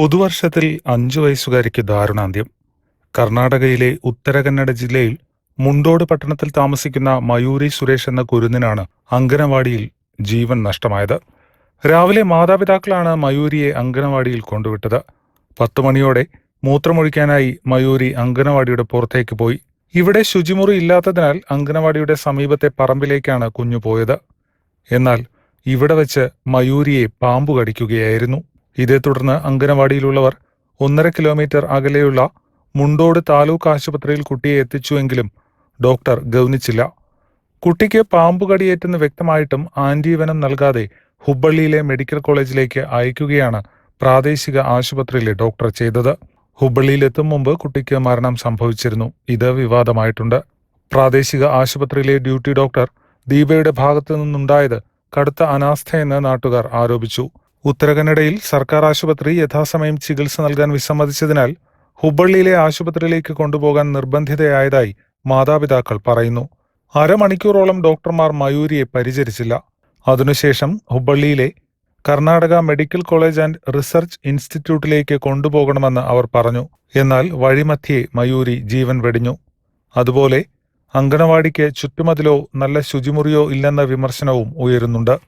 പുതുവർഷത്തിൽ അഞ്ചു വയസ്സുകാരിക്ക് ദാരുണാന്ത്യം. കർണാടകയിലെ ഉത്തരകന്നഡ ജില്ലയിൽ മുണ്ടോട് പട്ടണത്തിൽ താമസിക്കുന്ന മയൂരി സുരേഷ് എന്ന കുരുന്നിനാണ് അങ്കനവാടിയിൽ ജീവൻ നഷ്ടമായത്. രാവിലെ മാതാപിതാക്കളാണ് മയൂരിയെ അങ്കനവാടിയിൽ കൊണ്ടുവിട്ടത്. പത്തു മണിയോടെ മൂത്രമൊഴിക്കാനായി മയൂരി അങ്കനവാടിയുടെ പുറത്തേക്ക് പോയി. ഇവിടെ ശുചിമുറി ഇല്ലാത്തതിനാൽ അങ്കനവാടിയുടെ സമീപത്തെ പറമ്പിലേക്കാണ് കുഞ്ഞു പോയത്. എന്നാൽ ഇവിടെ വച്ച് മയൂരിയെ പാമ്പു കടിക്കുകയായിരുന്നു. ഇതേ തുടർന്ന് അംഗനവാടിയിലുള്ളവർ ഒന്നര കിലോമീറ്റർ അകലെയുള്ള മുണ്ടോട് താലൂക്ക് ആശുപത്രിയിൽ കുട്ടിയെ എത്തിച്ചുവെങ്കിലും ഡോക്ടർ ഗൗനിച്ചില്ല. കുട്ടിക്ക് പാമ്പ് കടിയേറ്റെന്ന് വ്യക്തമായിട്ടും ആന്റിവനം നൽകാതെ ഹുബ്ബള്ളിയിലെ മെഡിക്കൽ കോളേജിലേക്ക് അയക്കുകയാണ് പ്രാദേശിക ആശുപത്രിയിലെ ഡോക്ടർ ചെയ്തത്. ഹുബ്ബള്ളിയിലെത്തും മുമ്പ് കുട്ടിക്ക് മരണം സംഭവിച്ചിരുന്നു. ഇത് വിവാദമായിട്ടുണ്ട്. പ്രാദേശിക ആശുപത്രിയിലെ ഡ്യൂട്ടി ഡോക്ടർ ദീപയുടെ ഭാഗത്തു നിന്നുണ്ടായത് കടുത്ത അനാസ്ഥയെന്ന് നാട്ടുകാർ ആരോപിച്ചു. ഉത്തരകന്നഡയിൽ സർക്കാർ ആശുപത്രി യഥാസമയം ചികിത്സ നൽകാൻ വിസമ്മതിച്ചതിനാൽ ഹുബ്ബള്ളിയിലെ ആശുപത്രിയിലേക്ക് കൊണ്ടുപോകാൻ നിർബന്ധിതയായതായി മാതാപിതാക്കൾ പറയുന്നു. അരമണിക്കൂറോളം ഡോക്ടർമാർ മയൂരിയെ പരിചരിച്ചില്ല. അതിനുശേഷം ഹുബ്ബള്ളിയിലെ Karnataka medical college and research ഇൻസ്റ്റിറ്റ്യൂട്ടിലേക്ക് കൊണ്ടുപോകണമെന്ന് അവർ പറഞ്ഞു. എന്നാൽ വഴിമധ്യേ മയൂരി ജീവൻ വെടിഞ്ഞു. അതുപോലെ അങ്കണവാടിക്ക് ചുറ്റുമതിലോ നല്ല ശുചിമുറിയോ ഇല്ലെന്ന വിമർശനവും ഉയരുന്നുണ്ട്.